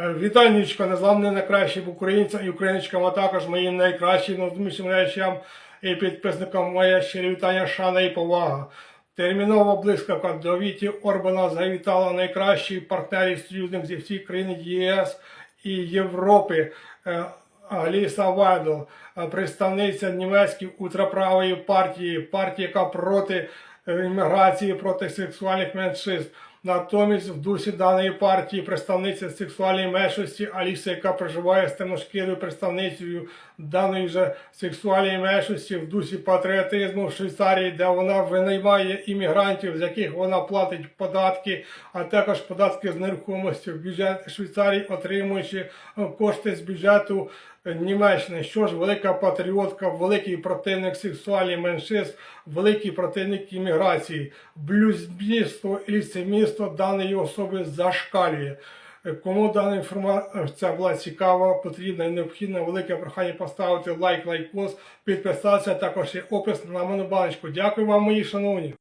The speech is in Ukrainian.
Е, Вітаннячко, незламне найкращим українцям і україночкам, а також моїм найкращим найдумішим глядачам і підписникам моє щирі вітання, шана і повага. Термінова блискавка до Віті Орбана завітала найкращі партнери і союзник зі всіх країн ЄС і Європи. Е, Аліса Вайдл, е, представниця німецької ультраправої партії, партії, яка проти імміграції, проти сексуальних меншинств. Натомість в дусі даної партії представниця сексуальної меншості Аліса, яка проживає з темношкірою представницею даної же сексуальної меншості в дусі патріотизму в Швейцарії, де вона винаймає іммігрантів, з яких вона платить податки, а також податки з нерухомості в бюджет Швейцарії, отримуючи е, кошти з бюджету е, Німеччини. Що ж, велика патріотка, великий противник сексуальних меншинств, великий противник імміграції. Блюзнірство і ліцемірство даної особи зашкалює. Кому дана інформація була цікава, потрібна і необхідна, велике прохання поставити лайк, лайкос, підписатися, також є опис на мене баночку. Дякую вам, мої шановні.